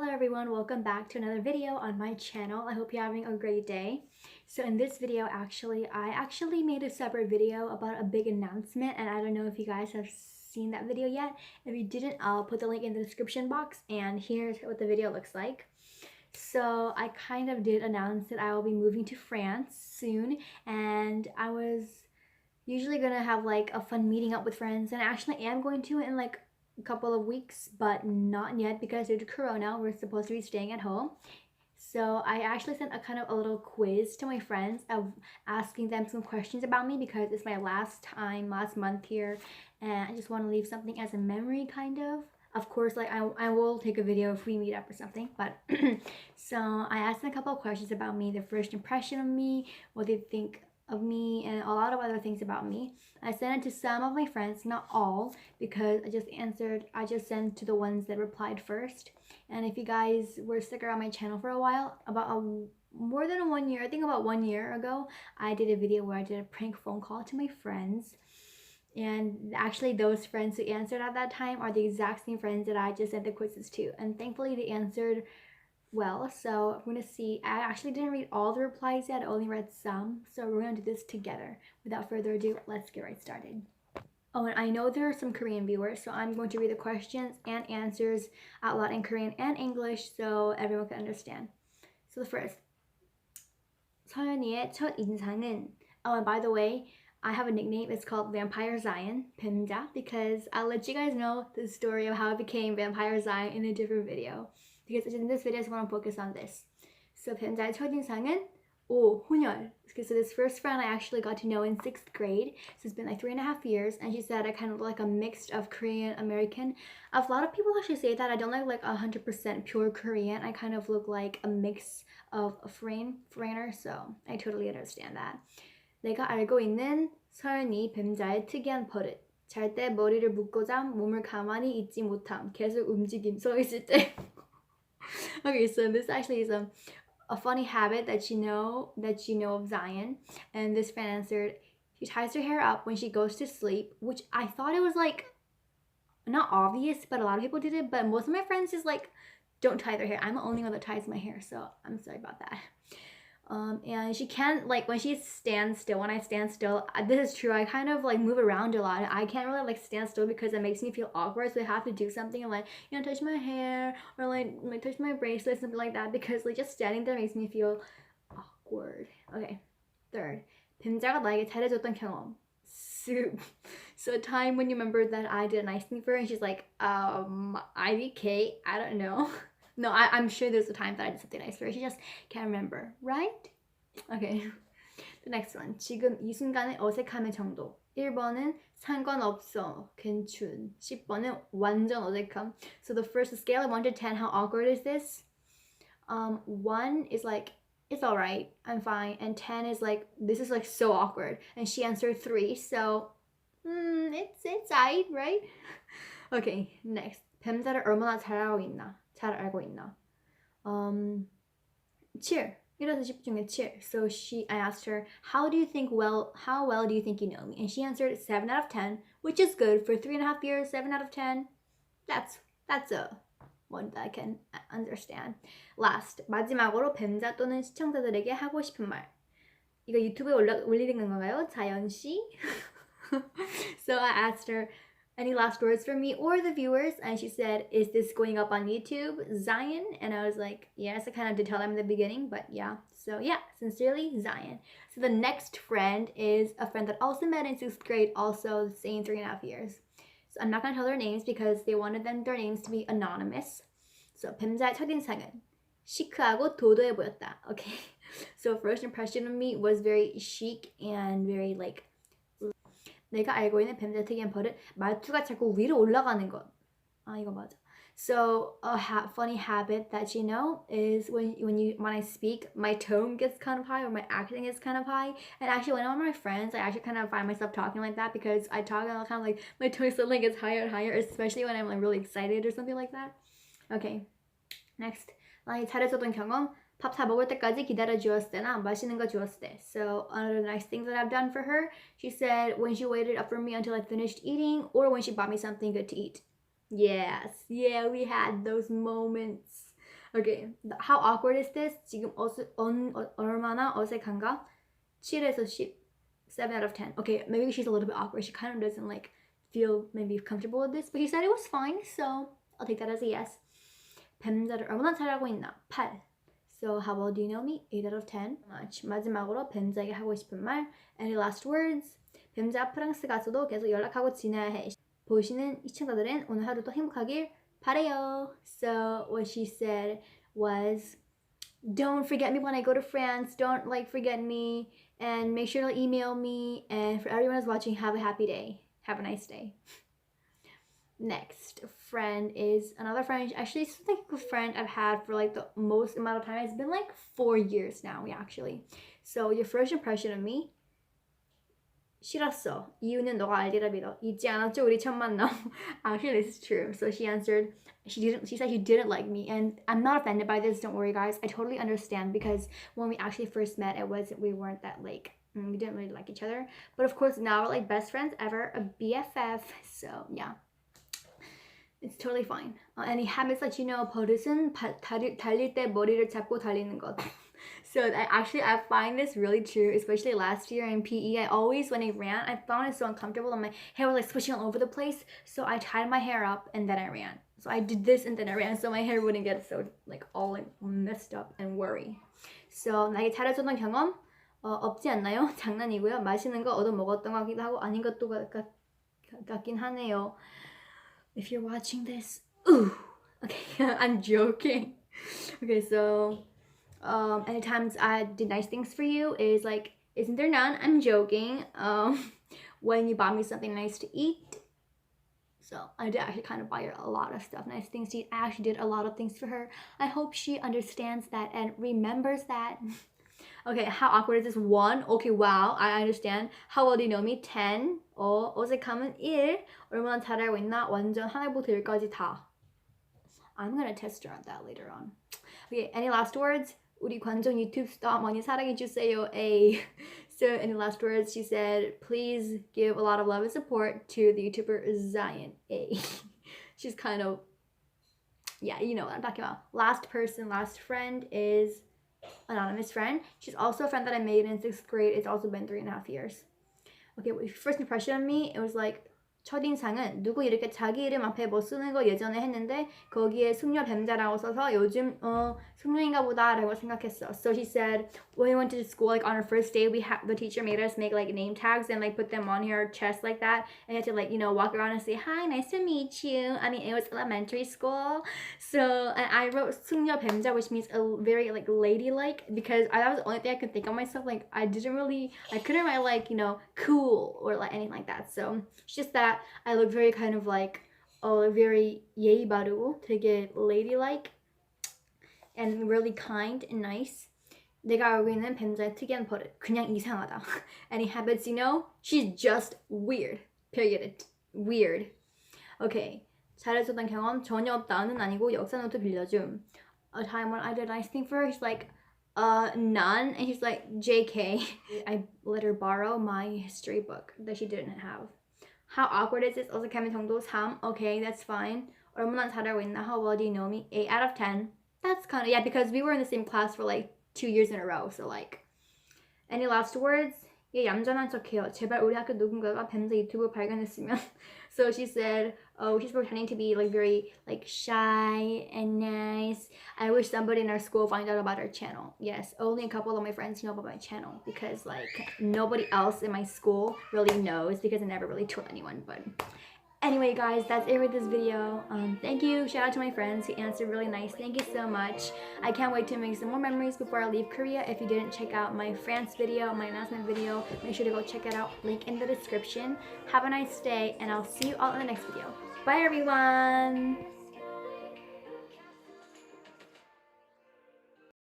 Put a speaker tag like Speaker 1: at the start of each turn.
Speaker 1: Hello everyone, welcome back to another video on my channel. I hope you're having a great day. So in this video, actually, I actually made a separate video about a big announcement and I don't know if you guys have seen that video yet. If you didn't, I'll put the link in the description box and here's what the video looks like. So I kind of did announce that I will be moving to France soon and I was usually gonna have like a fun meeting up with friends and I actually am going to in like a couple of weeks, but not yet because due to Corona, we're supposed to be staying at home. So I actually sent a kind of a little quiz to my friends of asking them some questions about me because it's my last time last month here and I just want to leave something as a memory kind of. Of course, like I, I will take a video if we meet up or something, but so I asked them a couple of questions about me, their first impression of me, what they think of me and a lot of other things about me. I sent it to some of my friends, not all, because I just answered, I just sent to the ones that replied first. And if you guys were stuck around my channel for a while, about a, more than one year, I think about one year ago, I did a video where I did a prank phone call to my friends. And actually, those friends who answered at that time are the exact same friends that I just sent the quizzes to. And thankfully, they answered well. So I'm going to see. I actually didn't read all the replies yet, I only read some. So we're going to do this together. Without further ado, let's get right started. Oh, and I know there are some Korean viewers, so I'm going to read the questions and answers out loud in Korean and English so everyone can understand. So the first, 서연이의 첫 인상은 Oh, and by the way, I have a nickname. It's called Vampire Zion, 뱀자, because I'll let you guys know the story of how I became Vampire Zion in a different video because in this video I just want to focus on this. So 뱀자의 첫인상은 오, 혼혈. Okay, so this first friend I actually got to know in sixth grade. So it's been like three and a half years, and she said I kind of look like a mix of Korean American. A lot of people actually say that I don't look like a hundred percent pure Korean. I kind of look like a mix of a foreign foreigner. So I totally understand that. 내가 알고 있는 서연이 뱀자의 특이한 버릇. 잘 때 머리를 묶고 잠, 몸을 가만히 있지 못함, 계속 움직임, 서 있을 때. okay, so this actually is a, a funny habit that you know that you know of Zion. And this fan answered, she ties her hair up when she goes to sleep, which I thought it was like not obvious, but a lot of people did it. But most of my friends just like don't tie their hair. I'm the only one that ties my hair, so I'm sorry about that. Um, and she can't like when she stands still. When I stand still, this is true. I kind of like move around a lot. I can't really like stand still because it makes me feel awkward. So I have to do something and like you know touch my hair or like like touch my bracelet something like that because like just standing there makes me feel awkward. Okay, third, 뱀자가 나에게 잘해줬던 경험. Soup. So a time when you remember that I did a nice thing for her and she's like, um, IDK, I don't know. No, I, I'm sure there's a time that I did something nice for her. She just can't remember, right? Okay. The next one. 지금 이 순간의 어색함의 정도. 1번은 상관없어, 괜춘. 10번은 완전 어색함. So the first scale of 1 to 10, how awkward is this? Um, 1 is like, it's alright, I'm fine. And 10 is like, this is like so awkward. And she answered 3, so, mm, it's, it's I, right? Okay, next. 뱀자를 얼마나 잘 알고 있나? 잘 알고 있나? Um, 7. 1에서 10 중에 7. So she, I asked her, how do you think well, how well do you think you know me? And she answered 7 out of 10, which is good for three and a half years. 7 out of 10. That's that's a one that I can understand. Last 마지막으로 뱀자 또는 시청자들에게 하고 싶은 말. 이거 유튜브에 올라 올리는 건가요, 자연 씨? so I asked her, any last words for me or the viewers? And she said, Is this going up on YouTube, Zion? And I was like, Yes, I kind of did tell them in the beginning, but yeah. So yeah, sincerely, Zion. So the next friend is a friend that also met in sixth grade, also the same three and a half years. So I'm not gonna tell their names because they wanted them their names to be anonymous. So 뱀자의 첫인상은 시크하고 도도해 보였다. Okay. So first impression of me was very chic and very like 내가 알고 있는 뱀자 특이한 버릇 말투가 자꾸 위로 올라가는 것. 아 이거 맞아. So a ha- funny habit that you know is when when you when I speak, my tone gets kind of high or my accent is kind of high. And actually, when I'm with my friends, I actually kind of find myself talking like that because I talk and kind of like my tone suddenly gets higher and higher, especially when I'm like really excited or something like that. Okay, next. 나이 잘해줬던 경험 밥다 먹을 때까지 기다려 주었을 때나 맛있는 거 주었을 때. So another nice thing that I've done for her, she said when she waited up for me until I finished eating or when she bought me something good to eat. Yes, yeah, we had those moments. Okay, how awkward is this? 지금 어스, 언, 어, 얼마나 어색한가? 7에서 10, 7 out of 10. Okay, maybe she's a little bit awkward. She kind of doesn't like feel maybe comfortable with this, but he said it was fine, so I'll take that as a yes. 뱀자를 얼마나 잘하고 있나? 8. So how well do you know me? 8 out of 10. Much. 마지막으로 뱀자에게 하고 싶은 말. Any last words? 뱀자 프랑스 가서도 계속 연락하고 지내야 해. 보시는 시청자들은 오늘 하루도 행복하길 바래요. So what she said was, don't forget me when I go to France. Don't like forget me, and make sure to email me. And for everyone who's watching, have a happy day. Have a nice day. Next friend is another friend. Actually, it's like a friend I've had for like the most amount of time. It's been like four years now, actually. So your first impression of me 싫었어. 이유는 너가 알리라 믿어. 잊지 않았죠? 우리 첫 만남. Actually, this is true. So she answered, she didn't. She said she didn't like me, and I'm not offended by this. Don't worry, guys. I totally understand because when we actually first met, it wasn't. We weren't that like. We didn't really like each other. But of course, now we're like best friends ever, a BFF. So yeah. It's totally fine. Uh, any habits that you know, 버릇은 달릴, 달릴 때 머리를 잡고 달리는 것. So I actually I find this really true, especially last year in PE. I always when I ran, I found it so uncomfortable and my hair was like switching all over the place. So I tied my hair up and then I ran. So I did this and then I ran so my hair wouldn't get so like all like messed up and worry. So 나에게 잘해줬던 경험 어, 없지 않나요? 장난이고요. 맛있는 거 얻어 먹었던 것 같기도 하고 아닌 것도 같, 같, 같긴 하네요. If you're watching this, ooh, okay, I'm joking. Okay, so um, anytime I did nice things for you is like, isn't there none? I'm joking. Um, when you bought me something nice to eat. So I did actually kind of buy her a lot of stuff, nice things to eat. I actually did a lot of things for her. I hope she understands that and remembers that. okay, how awkward is this? One. Okay, wow, I understand. How well do you know me? Ten. 어, 어색함은 1. 얼마나 잘 알고 있나? 완전 하나부터 열까지 다. I'm gonna test her on that later on. Okay, any last words? 우리 관종 유튜브 스타 많이 사랑해주세요. A. So any last words, she said, please give a lot of love and support to the YouTuber Zion A. She's kind of, yeah, you know what I'm talking about. Last person, last friend is anonymous friend. She's also a friend that I made in sixth grade. It's also been three and a half years. Okay, first impression of me, it was like 첫인상은 누구 이렇게 자기 이름 앞에 뭐 쓰는 거 예전에 했는데 거기에 숙녀 뱀자라고 써서 요즘 어 숙녀인가 보다라고 생각했어. So she said when we went to school like on our first day we had the teacher made us make like name tags and like put them on your chest like that and you had to like you know walk around and say hi nice to meet you. I mean it was elementary school. So and I wrote 숙녀 뱀자 which means a very like ladylike because I, that was the only thing I could think of myself like I didn't really I couldn't write like you know cool or like anything like that. So it's just that I look very kind of like uh, very 예의 바르고 되게 ladylike and really kind and nice. 내가 알고 있는 뱀자의 특이한 버릇 그냥 이상하다. Any habits you know? She's just weird. Period. Weird. Okay. 잘해줬던 경험 전혀 없다는 아니고 역사 노트 빌려줌. A time when I did a nice thing for her, she's like, uh, none. And she's like, JK. I let her borrow my history book that she didn't have. How awkward is this? 어색하면 정도 3. Okay, that's fine. 얼마나 잘 알고 있나? How well do you know me? 8 out of 10. That's kind of, yeah, because we were in the same class for like two years in a row. So like, any last words? 얘 얌전한 척해요. 제발 우리 학교 누군가가 뱀자 유튜브 발견했으면. so she said, oh, she's pretending to be like very like shy and nice. I wish somebody in our school find out about our channel. Yes, only a couple of my friends know about my channel because like nobody else in my school really knows because I never really told anyone. But Anyway, guys, that's it with this video. Um, thank you. Shout out to my friends who answered really nice. Thank you so much. I can't wait to make some more memories before I leave Korea. If you didn't check out my France video, my announcement video, make sure to go check it out. Link in the description. Have a nice day, and I'll see you all in the next video. Bye, everyone!